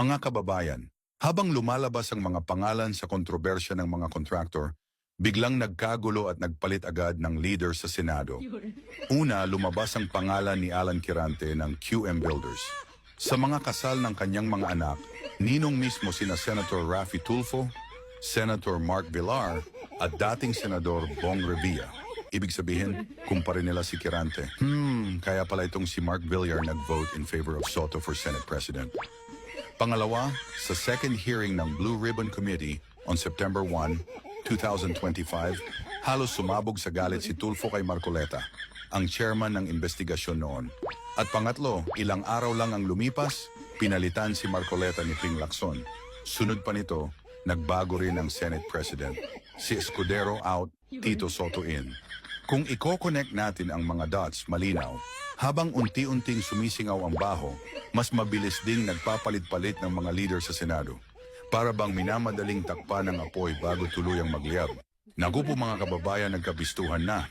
Mga kababayan, habang lumalabas ang mga pangalan sa kontrobersya ng mga kontraktor, biglang nagkagulo at nagpalit agad ng leader sa Senado. Una, lumabas ang pangalan ni Alan Kirante ng QM Builders. Sa mga kasal ng kanyang mga anak, ninong mismo sina Senator Raffy Tulfo, Senator Mark Villar at dating Senador Bong Revilla. Ibig sabihin, kumpare nila si Kirante. Hmm, kaya pala itong si Mark Villar nag-vote in favor of Soto for Senate President. Pangalawa, sa second hearing ng Blue Ribbon Committee on September 1, 2025, halos sumabog sa galit si Tulfo kay Marcoleta, ang chairman ng investigasyon noon. At pangatlo, ilang araw lang ang lumipas, pinalitan si Marcoleta ni Ping Lacson. Sunod pa nito, nagbago rin ang Senate President. Si Escudero out, Tito Soto in. Kung i-connect natin ang mga dots malinaw, habang unti-unting sumisingaw ang baho, mas mabilis ding nagpapalit-palit ng mga leader sa Senado. Para bang minamadaling takpan ng apoy bago tuluyang magliyab. Naku po mga kababayan, nagkabistuhan na.